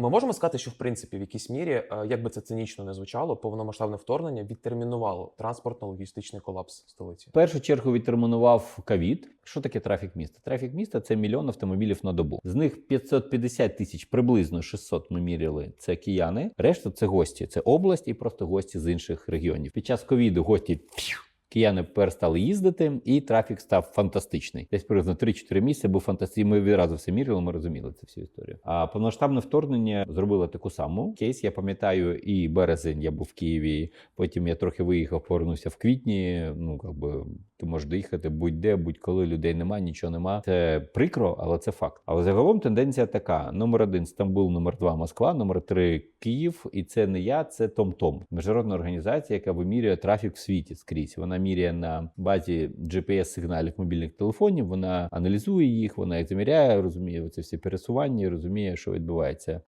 Ми можемо сказати, що в принципі в якійсь мірі, е, як би це цинічно не звучало, повномасштабне вторгнення відтермінувало транспортно-логістичний колапс столиці. В першу чергу відтермінував ковід. Що таке трафік міста? Трафік міста це мільйон автомобілів на добу. З них 550 тисяч, приблизно 600 ми міряли. Це кияни. Решта це гості. Це область і просто гості з інших регіонів. Під час ковіду гості. Кияни перестали їздити, і трафік став фантастичний. Десь приблизно 3-4 місяці був фантастичний. Ми відразу все міряли, ми розуміли цю всю історію. А повноштабне вторгнення зробило таку саму кейс. Я пам'ятаю, і березень я був в Києві. Потім я трохи виїхав, повернувся в квітні. Ну якби ти можеш доїхати будь-де, будь-коли людей нема, нічого нема. Це прикро, але це факт. Але загалом тенденція така: номер один Стамбул, номер два Москва, номер три Київ. І це не я, це Том-Том. Міжнародна організація, яка вимірює трафік в світі скрізь. Вона міряє на базі GPS-сигналів мобільних телефонів. Вона аналізує їх, вона їх заміряє, розуміє це всі пересування, розуміє, що відбувається.